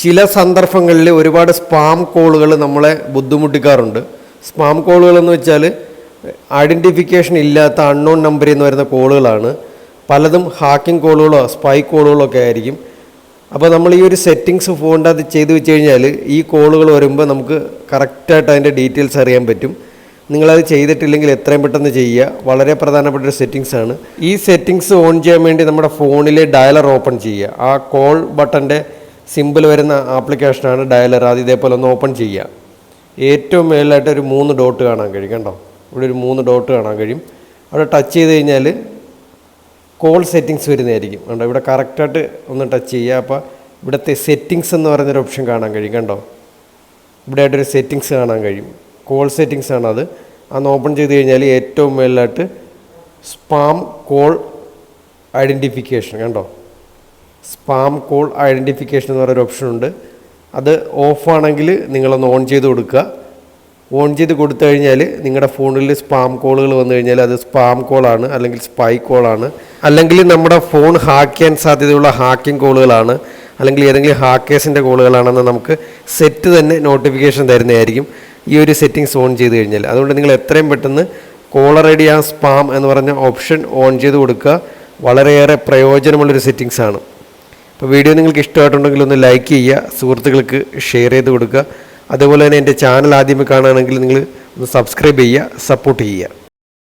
ചില സന്ദർഭങ്ങളിൽ ഒരുപാട് സ്പാം കോളുകൾ നമ്മളെ ബുദ്ധിമുട്ടിക്കാറുണ്ട്. സ്പാം കോളുകൾ എന്ന് വെച്ചാൽ ഐഡന്റിഫിക്കേഷൻ ഇല്ലാത്ത അൺനോൺ നമ്പറിൽ നിന്ന് വരുന്ന കോളുകളാണ്. പലതും ഹാക്കിംഗ് കോളുകളോ സ്പൈ കോളുകളോ ഒക്കെ ആയിരിക്കും. അപ്പോൾ നമ്മൾ ഈ ഒരു സെറ്റിങ്സ് ഫോണിന്റെ അത് ചെയ്ത് വെച്ച് കഴിഞ്ഞാൽ ഈ കോളുകൾ വരുമ്പോൾ നമുക്ക് കറക്റ്റായിട്ട് അതിന്റെ ഡീറ്റെയിൽസ് അറിയാൻ പറ്റും. നിങ്ങളത് ചെയ്തിട്ടില്ലെങ്കിൽ എത്രയും പെട്ടെന്ന് ചെയ്യുക. വളരെ പ്രധാനപ്പെട്ട ഒരു സെറ്റിങ്സ് ആണ്. ഈ സെറ്റിങ്സ് ഓൺ ചെയ്യാൻ വേണ്ടി നമ്മുടെ ഫോണിലെ ഡയലർ ഓപ്പൺ ചെയ്യുക. ആ കോൾ ബട്ടന്റെ സിമ്പിൾ വരുന്ന ആപ്ലിക്കേഷനാണ് ഡയലർ. അത് ഇതേപോലെ ഒന്ന് ഓപ്പൺ ചെയ്യുക. ഏറ്റവും മേളിലായിട്ട് ഒരു മൂന്ന് ഡോട്ട് കാണാൻ കഴിയും കണ്ടോ? ഇവിടെ ഒരു മൂന്ന് ഡോട്ട് കാണാൻ കഴിയും. അവിടെ ടച്ച് ചെയ്ത് കഴിഞ്ഞാൽ കോൾ സെറ്റിങ്സ് വരുന്നതായിരിക്കും. കണ്ടോ? ഇവിടെ കറക്റ്റായിട്ട് ഒന്ന് ടച്ച് ചെയ്യുക. അപ്പോൾ ഇവിടുത്തെ സെറ്റിങ്സ് എന്ന് പറയുന്നൊരു ഓപ്ഷൻ കാണാൻ കഴിയും കണ്ടോ? ഇവിടെ ആയിട്ടൊരു സെറ്റിങ്സ് കാണാൻ കഴിയും. കോൾ സെറ്റിങ്സ് ആണ് അത്. അന്ന് ഓപ്പൺ ചെയ്ത് കഴിഞ്ഞാൽ ഏറ്റവും മേളിലായിട്ട് സ്പാം കോൾ ഐഡന്റിഫിക്കേഷൻ കണ്ടോ? സ്പാം കോൾ ഐഡന്റിഫിക്കേഷൻ എന്ന് പറയുന്ന ഓപ്ഷൻ ഉണ്ട്. അത് ഓഫാണെങ്കിൽ നിങ്ങളൊന്ന് ഓൺ ചെയ്ത് കൊടുക്കുക. ഓൺ ചെയ്ത് കൊടുത്തു കഴിഞ്ഞാൽ നിങ്ങളുടെ ഫോണിൽ സ്പാം കോളുകൾ വന്നു കഴിഞ്ഞാൽ അത് സ്പാം കോളാണ് അല്ലെങ്കിൽ സ്പൈ കോളാണ് അല്ലെങ്കിൽ നമ്മുടെ ഫോൺ ഹാക്ക് ചെയ്യാൻ സാധ്യതയുള്ള ഹാക്കിംഗ് കോളുകളാണ്. അല്ലെങ്കിൽ ഏതെങ്കിലും ഹാക്കേഴ്സിന്റെ കോളുകളാണെന്ന് നമുക്ക് സെറ്റ് തന്നെ നോട്ടിഫിക്കേഷൻ തരുന്നതായിരിക്കും ഈ ഒരു സെറ്റിങ്സ് ഓൺ ചെയ്ത് കഴിഞ്ഞാൽ അതുകൊണ്ട് നിങ്ങൾ എത്രയും പെട്ടെന്ന് കോളർ ഐ ആ സ്പാം എന്ന് പറഞ്ഞ ഓപ്ഷൻ ഓൺ ചെയ്ത് കൊടുക്കുക. വളരെയേറെ പ്രയോജനമുള്ളൊരു സെറ്റിങ്സാണ്. അപ്പോൾ വീഡിയോ നിങ്ങൾക്ക് ഇഷ്ടമായിട്ടുണ്ടെങ്കിൽ ഒന്ന് ലൈക്ക് ചെയ്യുക സുഹൃത്തുക്കൾക്ക് ഷെയർ ചെയ്ത് കൊടുക്കുക. അതുപോലെ തന്നെ എന്റെ ചാനൽ ആദ്യമേ കാണുകയാണെങ്കിൽ നിങ്ങൾ ഒന്ന് സബ്സ്ക്രൈബ് ചെയ്യുക സപ്പോർട്ട് ചെയ്യുക.